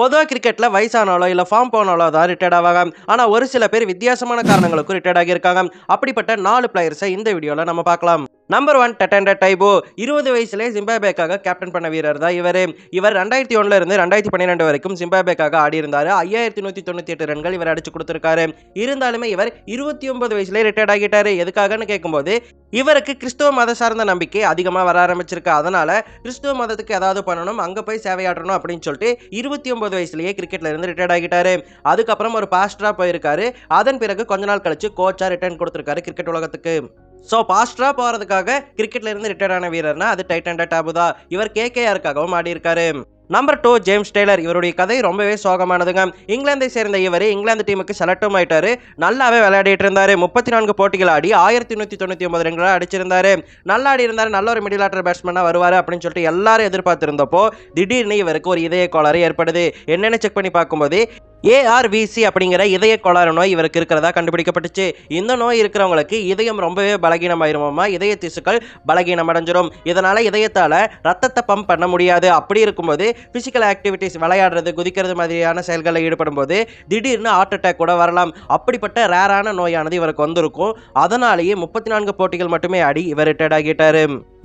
பொதுவாக கிரிக்கெட்டில் வயசானாலோ இல்லை ஃபார்ம் போனாலோ தான் ரிட்டையர்ட் ஆவாங்க. ஆனால் ஒரு சில பேர் வித்தியாசமான காரணங்களுக்கும் ரிட்டையர்ட் ஆகியிருக்காங்க. அப்படிப்பட்ட நாலு பிளேயர்ஸை இந்த வீடியோவில் நம்ம பார்க்கலாம். நம்பர் ஒன் டெட்டண்ட டைபோ இருபது வயசுலேயே ஜிம்பாபேக்காக கேப்டன் பண்ண வீரர் தான் இவர். இவர் ரெண்டாயிரத்தி ஒன்றில் இருந்து ரெண்டாயிரத்தி பன்னிரெண்டு வரைக்கும் ஜிம்பாபேக்காக ஆடி இருந்தார் ஐயாயிரத்தி நூற்றி தொண்ணூற்றி எட்டு ரன்கள் இவர் அடிச்சு கொடுத்துருக்காரு. இருந்தாலுமே இவர் இருபத்தி ஒன்பது வயசுலேயே ரிட்டையர்ட் ஆகிட்டார். எதுக்காகன்னு கேட்கும்போது இவருக்கு கிறிஸ்துவ மத சார்ந்த நம்பிக்கை அதிகமாக வர ஆரம்பிச்சிருக்கு. அதனால கிறிஸ்துவ மதத்துக்கு ஏதாவது பண்ணணும் அங்கே போய் சேவையாற்றணும் அப்படின்னு சொல்லிட்டு இருபத்தி ஒன்பது வயசுலேயே கிரிக்கெட்ல இருந்து ரிட்டையர்ட் ஆகிட்டாரு. அதுக்கப்புறம் ஒரு பாஸ்டராக போயிருக்காரு. அதன் பிறகு கொஞ்ச நாள் கழிச்சு கோச்சாக ரிட்டர்ன் கொடுத்துருக்காரு கிரிக்கெட் உலகத்துக்கு. ஸோ பாஸ்டராக போகிறதுக்காக கிரிக்கெட்ல இருந்து ஆன வீரர்னா அது டைட்டன் டாபு தான். இவர் கேகேஆருக்காகவும் ஆடியிருக்காரு. நம்பர் டூ ஜேம்ஸ் டெய்லர் இவருடைய கதை ரொம்பவே சோகமானதுங்க. இங்கிலாந்தை சேர்ந்த இவர் இங்கிலாந்து டீமுக்கு செலக்டும் ஆயிட்டாரு. நல்லாவே விளையாடிட்டு இருந்தாரு. முப்பத்தி நான்கு போட்டிகள் ஆடி ஆயிரத்தி நூற்றி தொண்ணூற்றி ஒன்பது ரன்களை அடிச்சிருந்தாரு. நல்லா ஆடி இருந்தார். நல்ல ஒரு மிடில் ஆர்டர் பேட்ஸ்மேனாக வருவார் அப்படின்னு சொல்லிட்டு எல்லாரும் எதிர்பார்த்திருந்தப்போ திடீர்னு இவருக்கு ஒரு இதய கோளாறு ஏற்படுது. என்னென்னு செக் பண்ணி பார்க்கும்போது ஏஆர்விசி அப்படிங்கிற இதய கோளாறு நோய் இவருக்கு இருக்கிறதா கண்டுபிடிக்கப்பட்டுச்சு. இந்த நோய் இருக்கிறவங்களுக்கு இதயம் ரொம்பவே பலகீனமாயிருமாமா இதய திசுக்கள் பலகீனம் அடைஞ்சிரும் இதனால இதயத்தால் ரத்தத்தை பம்ப் பண்ண முடியாது. அப்படி இருக்கும்போது பிசிக்கல் ஆக்டிவிட்டிஸ் விளையாடுறது குதிக்கிறது மாதிரியான செயல்களில் ஈடுபடும் போது திடீர்னு ஹார்ட் அட்டாக் கூட வரலாம். அப்படிப்பட்ட ரேரான நோயானது இவருக்கு வந்திருக்கும். அதனாலேயே முப்பத்தி நான்கு போட்டிகள் மட்டுமே ஆடி இவர் ரிட்டையர்ட் ஆகிட்டாரு.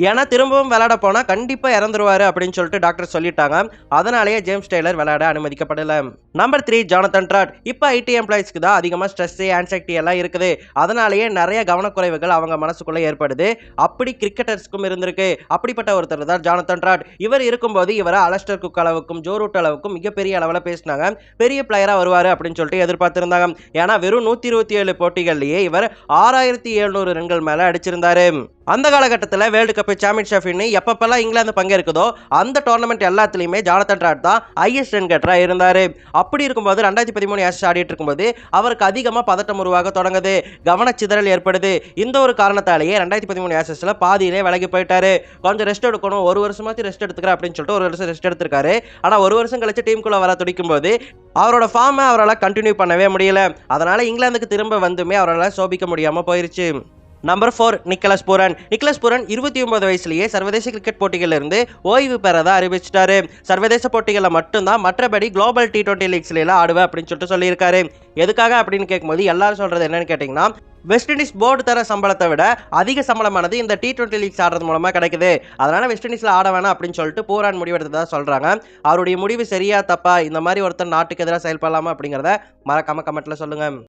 ஏன்னா திரும்பவும் விளையாட போனால் கண்டிப்பாக இறந்துருவாரு அப்படின்னு சொல்லிட்டு டாக்டர் சொல்லிட்டாங்க. அதனாலேயே ஜேம்ஸ் டெய்லர் விளையாட அனுமதிக்கப்படலை. நம்பர் த்ரீ ஜானத்தன் ட்ராட் இப்போ ஐடி எம்ப்ளாயிஸ்க்கு தான் அதிகமாக ஸ்ட்ரெஸ்ஸு ஆன்சைட்டி எல்லாம் இருக்குது. அதனாலேயே நிறைய கவனக்குறைவுகள் அவங்க மனசுக்குள்ளே ஏற்படுது. அப்படி கிரிக்கெட்டர்ஸ்க்கும் இருந்திருக்கு. அப்படிப்பட்ட ஒருத்தர் தான் ஜானத்தன் ட்ராட் இவர் இருக்கும்போது இவரை அலஸ்டர் குக் அளவுக்கும் ஜோரூட் அளவுக்கும் மிகப்பெரிய அளவில் பேசினாங்க. பெரிய பிளேயராக வருவார் அப்படின்னு சொல்லிட்டு எதிர்பார்த்துருந்தாங்க. ஏன்னா வெறும் நூற்றி இருபத்தி ஏழு போட்டிகள்லேயே இவர் ஆறாயிரத்தி எழுநூறு ரன்கள் மேலே அடிச்சிருந்தாரு. அந்த காலகட்டத்தில் வேர்ல்டு கப் ஷாஃபின்னு எப்பப்பெல்லாம் இங்கிலாந்து பங்கேற்குதோ அந்த டோர்னமெண்ட் எல்லாத்துலேயுமே ஜானத்தன் ராட் தான் ஐஎஸ் ரன் கட்டராக இருந்தார். அப்படி இருக்கும்போது ரெண்டாயிரத்தி பதிமூணு ஆஷ் ஆடிட்டு இருக்கும்போது அவருக்கு அதிகமாக பதட்டம் உருவாக தொடங்குது. கவனச்சிதறல் ஏற்படுது. இந்த ஒரு காரணத்தாலேயே ரெண்டாயிரத்தி பதிமூணு ஆஷஸில் பாதியிலே விலகி போயிட்டாரு. கொஞ்சம் ரெஸ்ட் எடுக்கணும். ஒரு வருஷமாச்சும் ரெஸ்ட் எடுத்துக்கிறேன் அப்படின்னு சொல்லிட்டு ஒரு வருஷம் ரெஸ்ட் எடுத்திருக்காரு. ஆனால் ஒரு வருஷம் கழிச்சு டீமுக்குள்ளே வர துடிக்கும் போது அவரோட ஃபார்மை அவரால் கண்டினியூ பண்ணவே முடியல. அதனால் இங்கிலாந்துக்கு திரும்ப வந்துமே அவரால் சோபிக்க முடியாமல் போயிருச்சு. Number four Nicholas Pooran Nicholas Pooran இருபத்தி ஒன்பது வயசுலேயே சர்வதேச கிரிக்கெட் போட்டிகளில் இருந்து ஓய்வு பெறதா அறிவிச்சிட்டாரு. சர்வதேச போட்டிகளில் மட்டும்தான் மற்றபடி குளோபல் டி டுவெண்ட்டி லீக்ஸ்லாம் ஆடுவேன் அப்படின்னு சொல்லிட்டு சொல்லியிருக்காரு. எதுக்காக அப்படின்னு கேட்கும்போது எல்லாரும் சொல்றது என்னன்னு கேட்டிங்கன்னா வெஸ்ட் இண்டீஸ் போர்டு தர சம்பளத்தை விட அதிக சம்பளமானது இந்த டி டுவெண்ட்டி லீக்ஸ் ஆடுறது மூலமாக கிடைக்குது. அதனால வெஸ்ட் இண்டீஸில் ஆட வேணாம் அப்படின்னு சொல்லிட்டு பூரான் முடிவெடுத்ததாக சொல்கிறாங்க அவருடைய முடிவு சரியா தப்பா இந்த மாதிரி ஒருத்தர் நாட்டுக்கு எதிராக செயல்படலாமா அப்படிங்கிறத மறக்காம கமெண்ட்டில் சொல்லுங்கள்